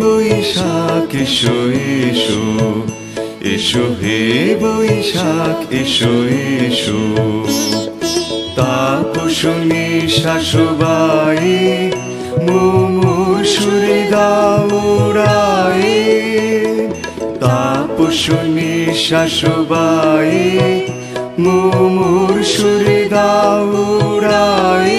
বৈশাখ, এসো এসো। এসো হে বৈশাখ, এসো এসো। তাপসনী শাশুবাই মুমুর সুরে দাউরাই তাপসনী শাশুবাই মুমুর সুরে দাউরাই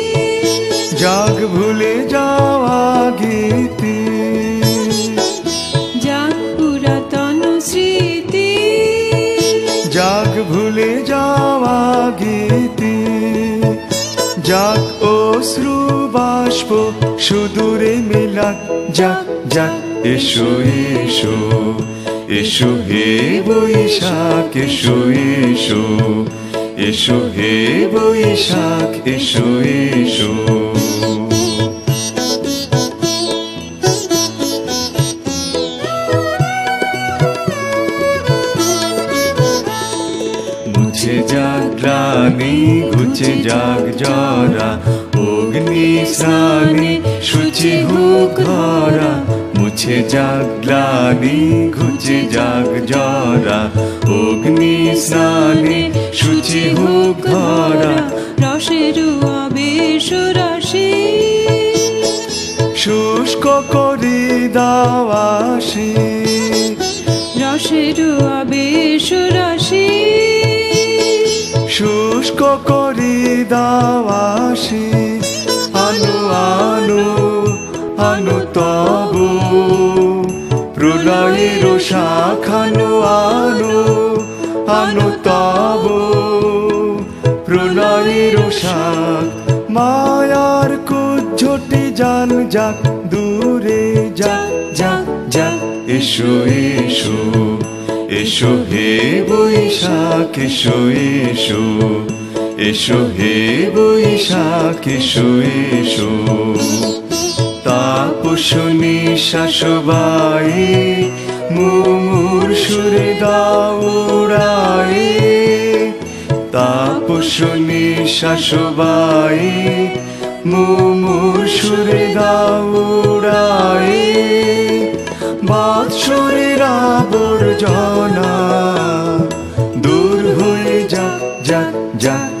জাগ ভুলে যাওয়া গীতি যাক পুরাতন স্মৃতি। জাগ ভুলে যাওয়া গীতি যাক অশ্রু বাষ্প সুদূরে মেলাক যাক যাক এসো এসো এসো হে বৈশাখ এসো এসো এসো হে বৈশাখ এসো এসো। মুছে যাক গ্লানি ঘুচে যাক জরা অগ্নি স্নানে শুচি হোক ঘরা মুছে যাক গ্লানি ঘুচে যাক জরা অগ্নি স্নানে শুচি হোক ঘরা রসের আবেশ রসে। শুষ্ক করি দাওয়াসি রসের আবেশ রসে। শুষ্ক করি দাওয়াসি আনু আনু আনু তবু। প্রলয়ের শাখানু, আনু আনু তবু। প্রলয়ের শাখ মায়ার কুজ্ঝটি জান যাক, দূরে যাক যাক যাক। এসো এসো এসো হে বৈশাখ, এসো এসো। এসো হে বৈশাখ, এসো এসো। তাপসনী শাশুবাই, মুমুর সুরে দাউরাই তাপসনী শাশুবাই, মুমুর সুরে দাউরাই বাৎসরের আবর্জনা দূর হয়ে যাক যাক যাক।